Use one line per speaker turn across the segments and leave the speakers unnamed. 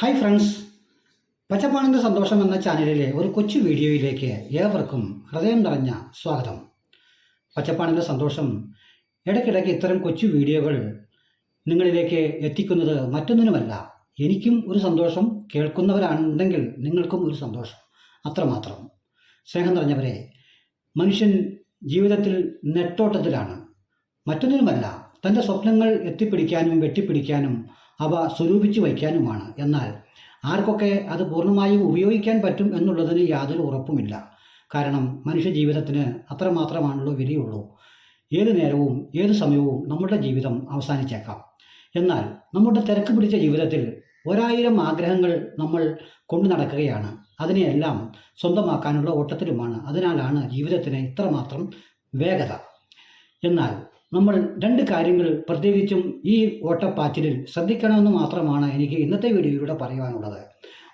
Hi friends പച്ചപ്പാണിന്റെ സന്തോഷം എന്ന ചാനലിലെ ഒരു കൊച്ചു വീഡിയോയിലേക്ക് ഏവർക്കും ഹൃദയം നിറഞ്ഞ സ്വാഗതം. പച്ചപ്പാണിന്റെ സന്തോഷം ഇടയ്ക്കിടയ്ക്ക് ഇത്തരം കൊച്ചു വീഡിയോകൾ നിങ്ങളിലേക്ക് എത്തിക്കുന്നത് മറ്റൊന്നിനുമല്ല എനിക്കും ഒരു സന്തോഷം കേൾക്കുന്നവരാണെങ്കിൽ നിങ്ങൾക്കും ഒരു സന്തോഷം. അത്രമാത്രം. സ്നേഹം നിറഞ്ഞവരെ മനുഷ്യൻ ജീവിതത്തിൽ നെട്ടോട്ടത്തിലാണ്. മറ്റൊന്നിനുമല്ല തന്റെ സ്വപ്നങ്ങൾ എത്തിപ്പിടിക്കാനും വെട്ടിപ്പിടിക്കാനും അവ സ്വരൂപിച്ചു വയ്ക്കാനുമാണ്. എന്നാൽ ആർക്കൊക്കെ അത് പൂർണമായും ഉപയോഗിക്കാൻ പറ്റും എന്നുള്ളതിന് യാതൊരു ഉറപ്പുമില്ല. കാരണം മനുഷ്യ ജീവിതത്തിന് അത്രമാത്രമാണല്ലോ വിലയുള്ളൂ. ഏത് നേരവും ഏത് സമയവും നമ്മുടെ ജീവിതം അവസാനിച്ചേക്കാം. എന്നാൽ നമ്മുടെ തിരക്ക് പിടിച്ച ജീവിതത്തിൽ ഒരായിരം ആഗ്രഹങ്ങൾ നമ്മൾ കൊണ്ടു നടക്കുകയാണ്. അതിനെയെല്ലാം സ്വന്തമാക്കാനുള്ള ഓട്ടത്തിലുമാണ്. അതിനാലാണ് ജീവിതത്തിന് ഇത്രമാത്രം വേഗത. എന്നാൽ നമ്മൾ രണ്ട് കാര്യങ്ങൾ പ്രത്യേകിച്ചും ഈ ഓട്ടപ്പാച്ചിലിൽ ശ്രദ്ധിക്കണമെന്ന് മാത്രമാണ് എനിക്ക് ഇന്നത്തെ വീഡിയോയിലൂടെ പറയുവാനുള്ളത്.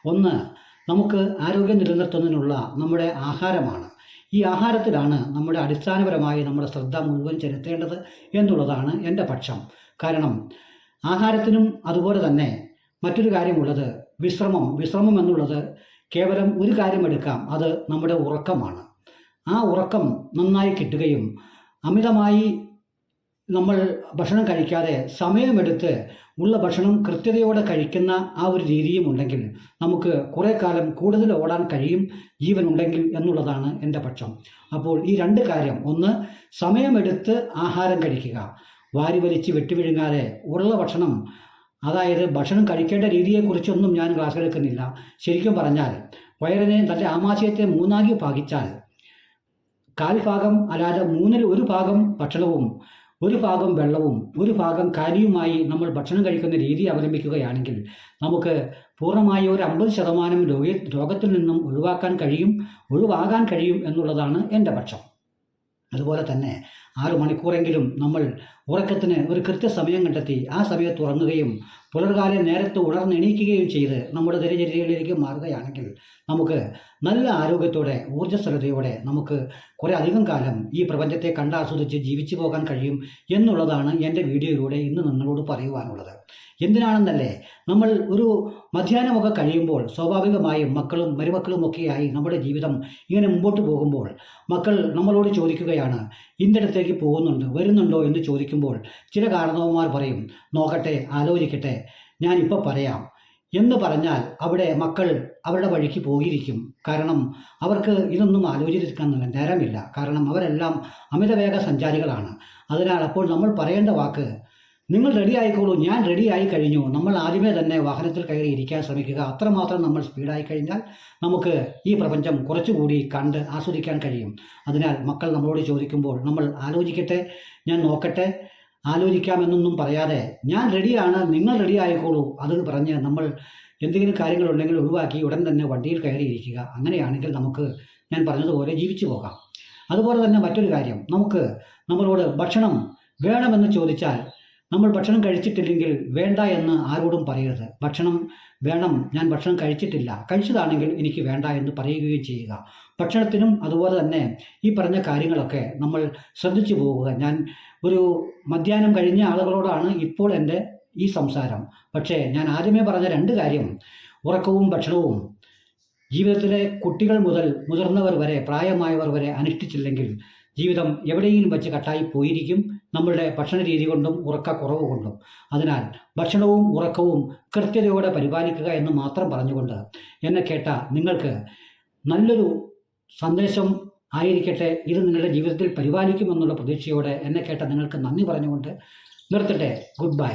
ഒന്ന് നമുക്ക് ആരോഗ്യം നിലനിർത്തുന്നതിനുള്ള നമ്മുടെ ആഹാരമാണ്. ഈ ആഹാരത്തിലാണ് നമ്മുടെ അടിസ്ഥാനപരമായി നമ്മുടെ ശ്രദ്ധ മുഴുവൻ ചെലുത്തേണ്ടത് എന്നുള്ളതാണ് എന്റെ പക്ഷം. കാരണം ആഹാരത്തിനും അതുപോലെ തന്നെ മറ്റൊരു കാര്യമുള്ളത് വിശ്രമം. വിശ്രമം എന്നുള്ളത് കേവലം ഒരു കാര്യം എടുക്കാം അത് നമ്മുടെ ഉറക്കമാണ്. ആ ഉറക്കം നന്നായി കിട്ടുകയും അമിതമായി നമ്മൾ ഭക്ഷണം കഴിക്കാതെ സമയമെടുത്ത് ഉള്ള ഭക്ഷണം കൃത്യതയോടെ കഴിക്കുന്ന ആ ഒരു രീതിയും ഉണ്ടെങ്കിൽ നമുക്ക് കുറേ കാലം കൂടുതൽ ഓടാൻ കഴിയും ജീവൻ ഉണ്ടെങ്കിൽ എന്നുള്ളതാണ് എന്റെ പക്ഷം. അപ്പോൾ ഈ രണ്ട് കാര്യം. ഒന്ന് സമയമെടുത്ത് ആഹാരം കഴിക്കുക. വാരി വലിച്ച് വെട്ടിവിഴുങ്ങാതെ ഉള്ള ഭക്ഷണം അതായത് ഭക്ഷണം കഴിക്കേണ്ട രീതിയെക്കുറിച്ചൊന്നും ഞാൻ ക്ലാസ് എടുക്കുന്നില്ല. ശരിക്കും പറഞ്ഞാൽ വയറിനെ നല്ല ആമാശയത്തെ മൂന്നാക്കി ഭാഗിച്ചാൽ കാൽ ഭാഗം അല്ലാതെ മൂന്നിൽ ഒരു ഭാഗം ഭക്ഷണവും ഒരു ഭാഗം വെള്ളവും ഒരു ഭാഗം കാലിയുമായി നമ്മൾ ഭക്ഷണം കഴിക്കുന്ന രീതി അവലംബിക്കുകയാണെങ്കിൽ നമുക്ക് പൂർണമായി ഒരു അമ്പത് ശതമാനം രോഗി രോഗത്തിൽ നിന്നും ഒഴിവാക്കാൻ കഴിയും ഒഴിവാകാൻ കഴിയും എന്നുള്ളതാണ് എന്റെ പക്ഷം. അതുപോലെ തന്നെ ആറ് മണിക്കൂറെങ്കിലും നമ്മൾ ഉറക്കത്തിന് ഒരു കൃത്യസമയം കണ്ടെത്തി. ആ സമയത്ത് ഉറങ്ങുകയും പുലർകാലം നേരത്തെ ഉണർന്നെണീക്കുകയും ചെയ്ത് നമ്മുടെ ദിനചര്യകളിലേക്ക് മാറുകയാണെങ്കിൽ നമുക്ക് നല്ല ആരോഗ്യത്തോടെ ഊർജസ്വലതയോടെ നമുക്ക് കുറേ അധികം കാലം ഈ പ്രപഞ്ചത്തെ കണ്ടാസ്വദിച്ച് ജീവിച്ചു പോകാൻ കഴിയും എന്നുള്ളതാണ് എന്റെ വീഡിയോയിലൂടെ ഇന്ന് നിങ്ങളോട് പറയുവാനുള്ളത്. എന്തിനാണെന്നല്ലേ? നമ്മൾ ഒരു മധ്യാഹ്നമൊക്കെ കഴിയുമ്പോൾ സ്വാഭാവികമായും മക്കളും മരുമക്കളും ഒക്കെയായി നമ്മുടെ ജീവിതം ഇങ്ങനെ മുമ്പോട്ട് പോകുമ്പോൾ മക്കൾ നമ്മളോട് ചോദിക്കുകയാണ് ഇന്നിടത്തേക്ക് പോകുന്നുണ്ട് വരുന്നുണ്ടോ എന്ന് ചോദിക്കുമ്പോൾ ചില കാരണവന്മാർ പറയും നോക്കട്ടെ ആലോചിക്കട്ടെ ഞാൻ ഇപ്പോൾ പറയാം. എന്ന് പറഞ്ഞാൽ അവിടെ മക്കൾ അവരുടെ വഴിക്ക് പോയിരിക്കും. കാരണം അവർക്ക് ഇതൊന്നും ആലോചിക്കാൻ നേരമില്ല. കാരണം അവരെല്ലാം അമിതവേഗ സഞ്ചാരികളാണ്. അതിനാൽ അപ്പോൾ നമ്മൾ പറയേണ്ട വാക്ക് നിങ്ങൾ റെഡി ആയിക്കോളൂ. ഞാൻ റെഡി ആയി കഴിഞ്ഞു. നമ്മൾ ആദ്യമേ തന്നെ വാഹനത്തിൽ കയറി ഇരിക്കാൻ ശ്രമിക്കുക. അത്രമാത്രം നമ്മൾ സ്പീഡായി കഴിഞ്ഞാൽ നമുക്ക് ഈ പ്രപഞ്ചം കുറച്ചുകൂടി കണ്ട് ആസ്വദിക്കാൻ കഴിയും. അതിനാൽ മക്കൾ നമ്മളോട് ചോദിക്കുമ്പോൾ നമ്മൾ ആലോചിക്കട്ടെ ഞാൻ നോക്കട്ടെ ആലോചിക്കാമെന്നൊന്നും പറയാതെ ഞാൻ റെഡിയാണ് നിങ്ങൾ റെഡി ആയിക്കോളൂ. അത് പറഞ്ഞ് നമ്മൾ എന്തെങ്കിലും കാര്യങ്ങളുണ്ടെങ്കിൽ ഒഴിവാക്കി ഉടൻ തന്നെ വണ്ടിയിൽ കയറിയിരിക്കുക അങ്ങനെയാണെങ്കിൽ നമുക്ക് ഞാൻ പറഞ്ഞതുപോലെ ജീവിച്ചു പോകാം. അതുപോലെ തന്നെ മറ്റൊരു കാര്യം. നമുക്ക് നമ്മളോട് ഭക്ഷണം വേണമെന്ന് ചോദിച്ചാൽ നമ്മൾ ഭക്ഷണം കഴിച്ചിട്ടില്ലെങ്കിൽ വേണ്ട എന്ന് ആരോടും പറയരുത്. ഭക്ഷണം വേണം ഞാൻ ഭക്ഷണം കഴിച്ചിട്ടില്ല. കഴിച്ചതാണെങ്കിൽ എനിക്ക് വേണ്ട എന്ന് പറയുകയും ചെയ്യുക. ഭക്ഷണത്തിനും അതുപോലെ തന്നെ ഈ പറഞ്ഞ കാര്യങ്ങളൊക്കെ നമ്മൾ ശ്രദ്ധിച്ചു പോവുക. ഞാൻ ഒരു മധ്യാഹ്നം കഴിഞ്ഞ ആളുകളോടാണ് ഇപ്പോൾ എന്റെ ഈ സംസാരം. പക്ഷേ ഞാൻ ആദ്യമേ പറഞ്ഞ രണ്ട് കാര്യം ഉറക്കവും ഭക്ഷണവും. ജീവിതത്തിലെ കുട്ടികൾ മുതൽ മുതിർന്നവർ വരെ പ്രായമായവർ വരെ അനുഷ്ഠിച്ചില്ലെങ്കിൽ ജീവിതം എവിടെയും വെച്ച് കട്ടായി പോയിരിക്കും. നമ്മളുടെ ഭക്ഷണ രീതി കൊണ്ടും ഉറക്കക്കുറവ് കൊണ്ടും. അതിനാൽ ഭക്ഷണവും ഉറക്കവും കൃത്യതയോടെ പരിപാലിക്കുക എന്ന് മാത്രം പറഞ്ഞുകൊണ്ട് എന്നെ കേട്ട നിങ്ങൾക്ക് നല്ലൊരു സന്ദേശം ആയിരിക്കട്ടെ. ഇത് നിങ്ങളുടെ ജീവിതത്തിൽ പരിപാലിക്കുമെന്നുള്ള പ്രതീക്ഷയോടെ എന്നെ കേട്ട നിങ്ങൾക്ക് നന്ദി പറഞ്ഞുകൊണ്ട് നിർത്തട്ടെ. Good bye